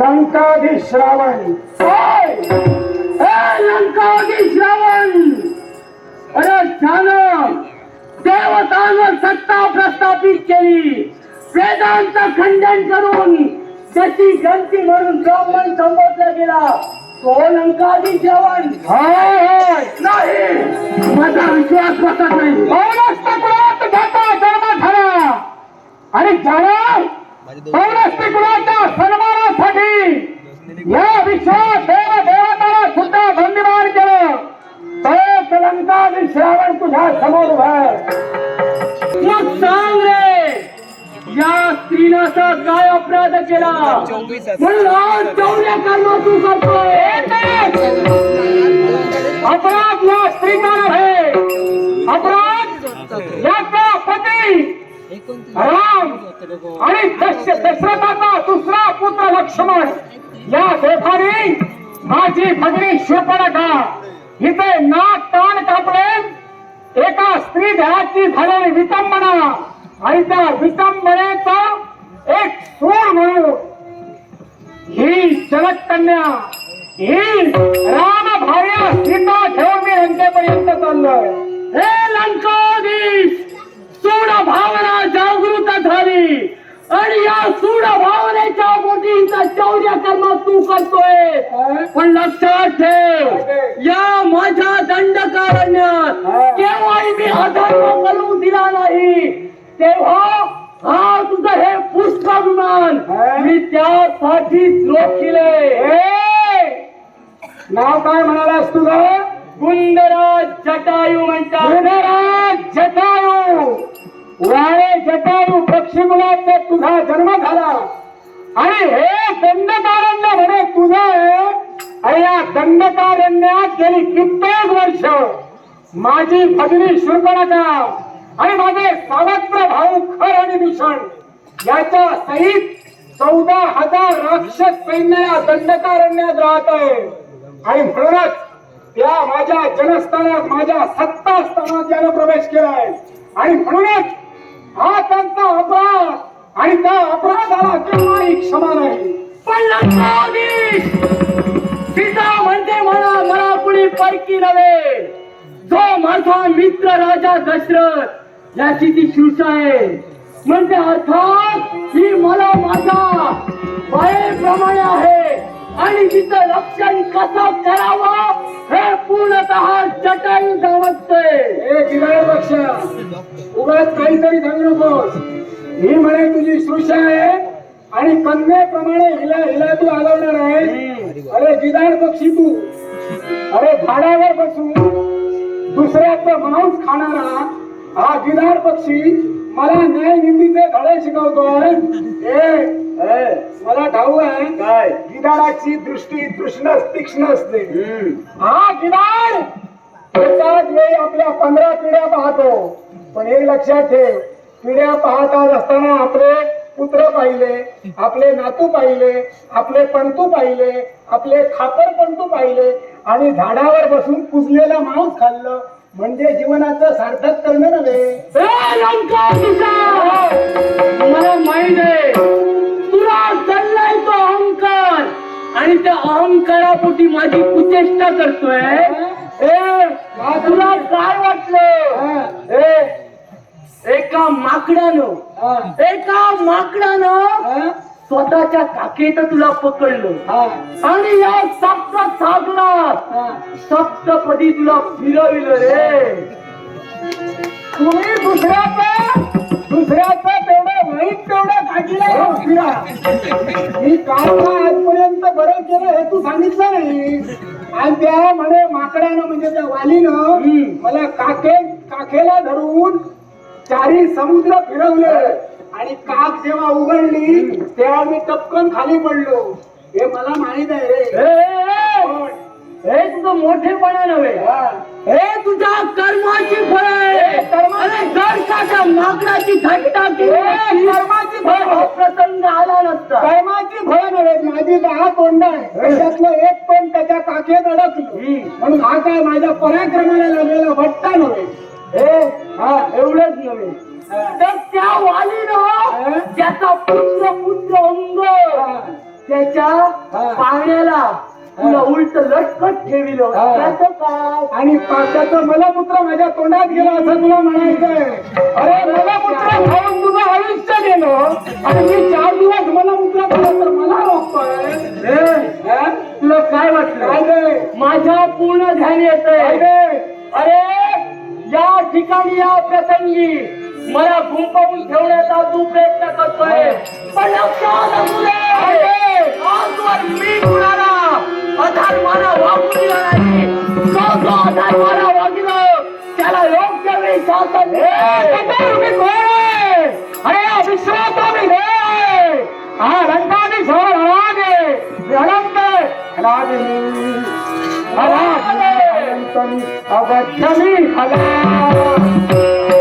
लंकाधीश रावण। होय! ए, लंकाधीश रावण! अरे छान देवतांवर सत्ता प्रस्थापित केली. वेदांत खंडन करून त्याची गंती म्हणून ब्राह्मण संबोधला गेला तो लंकाधीश रावण. होय होय. नाही! माझा विश्वास बसत नाही. आणि ज्याला कुळाच्या सन्मानासाठी या विश्वास देव देवताला सुद्धा बंदिवान केलं. तोच तुझ्या समोर मग सांग रे या स्त्रीनं काय अपराध केला? म्हणून आज चौऱ्या कर्म तू करतोय. अपराध या स्त्रीचा नव्हे अपराध याचा पती आणि दशरथाचा दुसरा पुत्र लक्ष्मण. या दोघांनी माझी भगिनी शूर्पणखा हिचे नाक कान कापले. एका स्त्री देहाची झालेली विटंबना आणि त्या विटंबनेचा एक सूर म्हणून ही जलद कन्या ही राम भार्या सीता घेऊन मी लंकेपर्यंत चाललोय. हे लंकाधीश! चौर्य कर्म तू करतोय. पण लक्षात ठेव या माझ्या दंडकारण्यात केव्हाही मी अधर्म करू दिला नाही. तेव्हा हा तुझं हे पुष्पाभिमान मी त्यासाठी रोखिले. ए! नाव काय म्हणालास तुझं? गुंडराज जटायू म्हणतात. गुणराज जटायू. वाळे जटायू पक्षीकुलात तुझा जन्म झाला. आणि हे दंडकारण्य म्हणे तुझं आहे. आणि या दंडकारण्यात गेली कित्येक वर्ष. माझी भगिनी शूर्पणखा आणि माझे सावत्र भाऊ खर आणि भीषण. याच्या सहित चौदा हजार राक्षस सैन्य या दंडकारण्यात राहत आहे. आणि म्हणूनच त्या माझ्या जनस्थानात माझ्या सत्ता स्थानात यानं प्रवेश केलाय. आणि म्हणूनच हा त्यांचा अपराध आणि त्या अपराधाला केव्हाही क्षमा नाही? पण सीता म्हणते मला मला कुणी पैकी नव्हे. जो माझा मित्र राजा दशरथ याची ती शिवसा आहे. म्हणते अर्थात ही मला माझा बाळेप्रमाणे आहे. आणि तिचं रक्षण कसं करावं हे पूर्णत जटायू समजतंय हे गिराय पक्ष उगाच काहीतरी सांगू नकोस. ही म्हणे तुझी श्रुषा आहे आणि कन्येप्रमाणे हिला हिला तू आलवणार आहे अरे गिदार पक्षी तू. अरे झाडावर बसून दुसऱ्याचं मांस खाणारा हा गिदार पक्षी मला न्याय निंदीचे धडे ए, मला ठाऊ आहे. काय? गिदाराची दृष्टी तृष्ण तीक्ष्ण असते हा गिदार एकाच वेळी आपल्या पंधरा पिढ्या पाहतो. पण एक लक्षात ठेव. पिढ्या पाहत असताना आपले पुत्र पाहिले आपले नातू पाहिले आपले पणतू पाहिले आपले खापर पणतू पाहिले आणि झाडावर बसून कुजलेला मांस खाल्लं. म्हणजे जीवनाचं सार्थक करणं नव्हे! मला माहीत आहे तुला चाललाय तो अहंकार. आणि त्या अहंकारापोटी माझी कुचेष्टा करतोय. तुला काय वाटलं? एका माकडानं हा, एका माकडानं हा, स्वतःच्या काकेत तुला पकडलं. हा, आणि या सप्त हा. सप्तपदी तुला फिरविलं रे. तुम्ही दुसऱ्याचं दुसऱ्याचं तेवढं वाईट तेवढं काढलं फिरा. मी काम आजपर्यंत बरं केलं हे तू सांगितलं नाही. आणि त्या म्हणे माकडानं म्हणजे त्या वालीनं मला काके काखेला धरून चारी समुद्र फिरवले. आणि काक जेव्हा उघडली तेव्हा मी टपकन खाली पडलो. हे मला माहीत आहे रे. हे तुझं मोठेपणा नव्हे. हा. तुझ्या कर्माची फळ आहे. कर्माची- अरे जर का त्या माकडाची थट्टा हे कर्माची फळं. प्रसंग आला नसता. कर्माची फळं नव्हे माझी तर तोंड आहे. त्यातलं एक तोंड त्याच्या काखेत अडकलं. म्हणून हा काय माझ्या पराक्रमाला लागलेला भट्टा नव्हे? एवढंच नव्हे तर त्या वालीनं ज्याचा पुत्र पुत्र अंग त्याच्या. पाण्याला तुला उलट लटकत ठेविलं. त्याचं काय आणि पाच्याचं मला पुत्र माझ्या तोंडात गेला असं तुला म्हणायचंय अरे मला पुत्र खाऊन तुझं आयुष्य गेलं आणि मी चार दिवस मला पुत्र खाल्लं तर मला रोखतोय? तुला काय वाटलं? माझ्या पूर्ण ध्यान येत? अरे ठिकाणी या प्रसंगी मला गुंपवून ठेवण्याचा तू प्रयत्न करतोय. पण लक्षात असू दे. आजवर मी कुणाला अधर्माला वागू दिला नाही? जो जो अधर्माला वागलं? त्याला योग्य वेळी शासन मी कोण? अरे या विश्वाचा मी आहे. हा रंगाने समोर हळाग आहे. मी अनंत आहे. हळाग आहे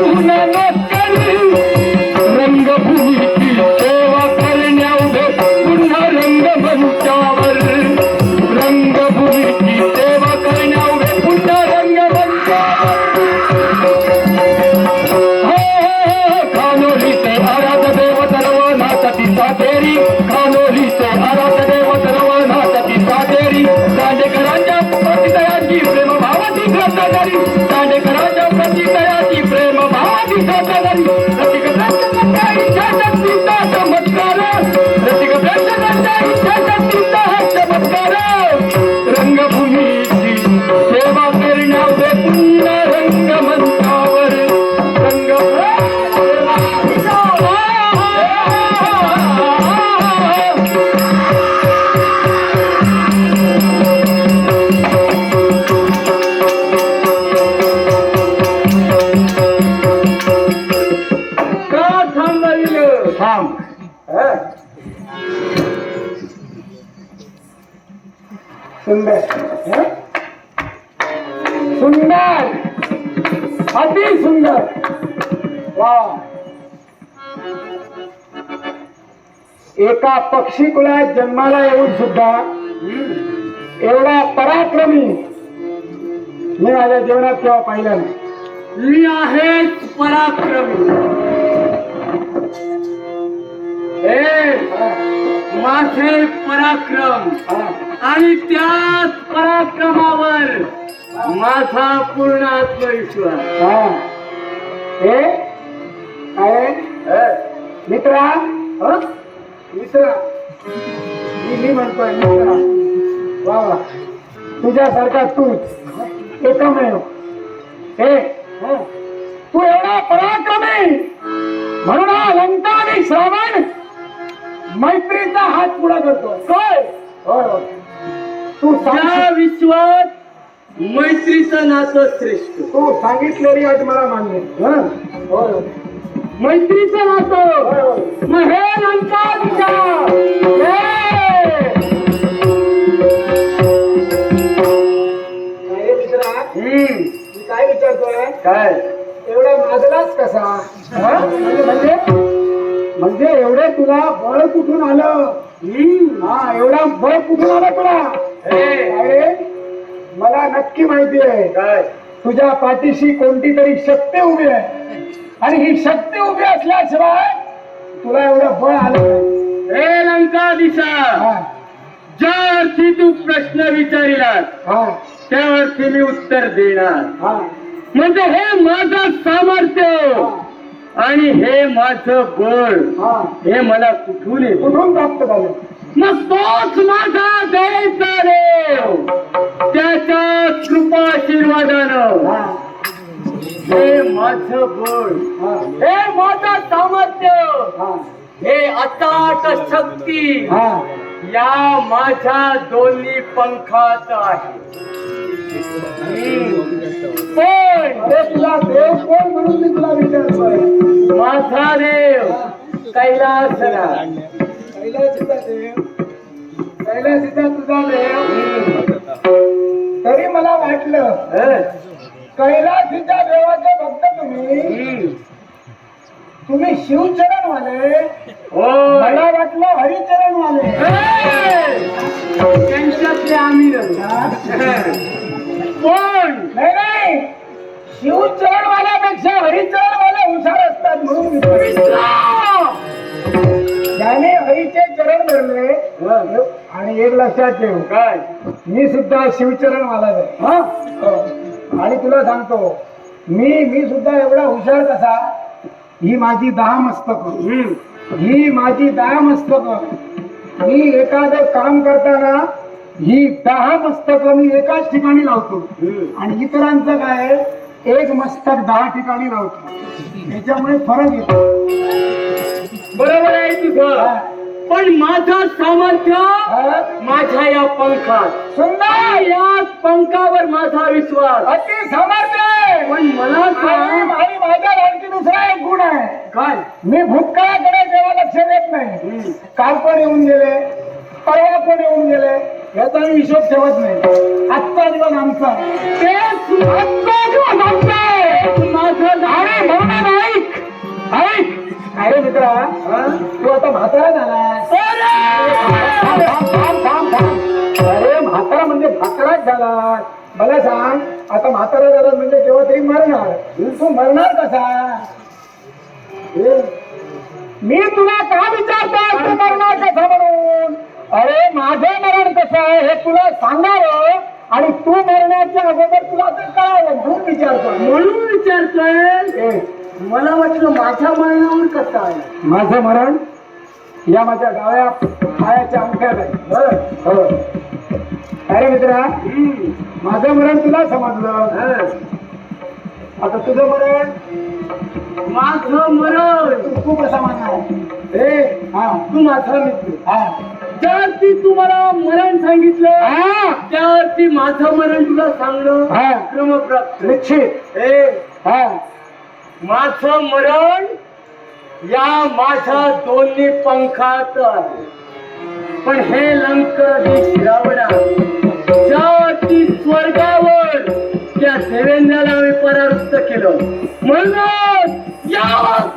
में एका पक्षी कुळात जन्माला येऊन सुद्धा एवढा पराक्रमी मी माझ्या जीवनात केव्हा पाहिला नाही मी आहे पराक्रमी ए माझे पराक्रम. आणि त्याच पराक्रमावर माझा पूर्ण आत्मविश्वास हा. काय मित्रा? मित्रा मी मी म्हणतोय मित्रा वा वा तुझ्यासारखा तूच एकमेव हे हं? तू एवढा पराक्रमी म्हणून लंका आणि श्रावण मैत्रीचा हात पुढा करतो काय होय होय. तू या सांग विश्वात मैत्रीचं नातं श्रेष्ठ तू सांगितलेली आज मला मान्य हं? होय होय. मैत्रीचं नातं मग हे! लंकाधिका अरे मित्रा? मी काय विचारतोय? काय? एवढा माजलाच कसा? म्हणजे? म्हणजे एवढे तुला बळ कुठून आलं. हा एवढा बळ कुठून आलं तुला? मला नक्की माहिती आहे. काय? तुझ्या पाठीशी कोणती तरी शक्ती उभी आहे. आणि ही शक्ती उभी असल्याशिवाय तुला एवढं बळ आलं. हे लंकाधिशा हा. ज्या अर्थी तू प्रश्न विचारिलास हा. त्यावरती मी उत्तर देणार. म्हणजे हे माझं सामर्थ्य आणि हे माझं बळ हा. मला कुठून कुठून प्राप्त झालं? मग तोच माझा द्यायचा देव त्याच्या कृपाशीर्वादानं हा. हे माझं बळ. हा माझं सामर्थ्य. हा. अचाट शक्ती. हा. या माझ्या दोन्ही पंखात आहे. पण. तुला देव कोण म्हणून मी तुला विचारतोय माझा देव कैलासला. कैलासीचा देव. कैलासीचा तुझा देव. तरी मला वाटलं कैलासीच्या देवाचे भक्त तुम्ही. तुम्ही शिवचरण वाले मला वाटलं हरिचरण वाले त्यांच्यातले आम्ही पण नाही नाही. शिवचरण वाल्यापेक्षा हरिचरण वाले हुशार असतात म्हणून. ज्याने हरीचे चरण धरले आणि एक लक्षात ठेव. काय? मी सुद्धा शिवचरण वालाच आहे. हा? हो. आणि तुला सांगतो मी मी सुद्धा एवढा हुशार कसा? ही माझी दहा मस्तक. ही माझी दहा मस्तक. मी एखादं काम करताना ही दहा मस्तक मी एकाच ठिकाणी लावतो. आणि इतरांचं काय? एक मस्तक दहा ठिकाणी लावतो. त्याच्यामुळे फरक येतो. बरोबर आहे तुझं पण माझं सामर्थ्य? माझ्या या पंखात. सुंदर! याच पंखावर माझा विश्वास. अति समर्थ पण मला आणि सांग आणि माझ्या आणखी दुसरा एक गुण आहे. काय? मी भूतकाळाकडे जेव्हा लक्ष देत नाही. काल पण येऊन गेले? परवा पण येऊन गेले? याचा मी हिशोब ठेवत नाही. आजचा दिवस आमचा. तेच आजचा दिवस आमचा. माझं नाव म्हणून अरे मित्रा? तू आता म्हातारा झाला. अरे म्हातारा म्हणजे भाकराच झाला मला सांग आता म्हातारा झाला म्हणजे केव्हा तरी मरणार. तू मरणार कसा? मी तुला का विचारतो तू मरणार कसा म्हणून? अरे माझं मरण कसं आहे हे तुला सांगावं. आणि तू मरण्याच्या अगोदर तुला ते कळावं म्हणून विचारतो म्हणून विचारतोय? मला वाटलं माझ्या मरणावर कसं आहे माझं मरण या माझ्या डाव्या पायाच्या अंगठ्यात आहे. बरं? हो. अरे मित्रा. माझं मरण तुला समजलं. हा. आता तुझं मरण? माझं मरण. तू खूप असा मानणार ए हा. तू माझा मित्र. हा. त्यावरती तू मला मरण सांगितलं हा. त्यावरती माझं मरण तुला सांगणं हा. क्रमप्राप्त. निश्चित. ए. हा. माझं मरण या माझ्या दोन्ही पंखात आहे. पण हे लंक ही रावणा ज्या ती स्वर्गावर त्या देवेंद्राला मी परावृत्त केलं. म्हणून या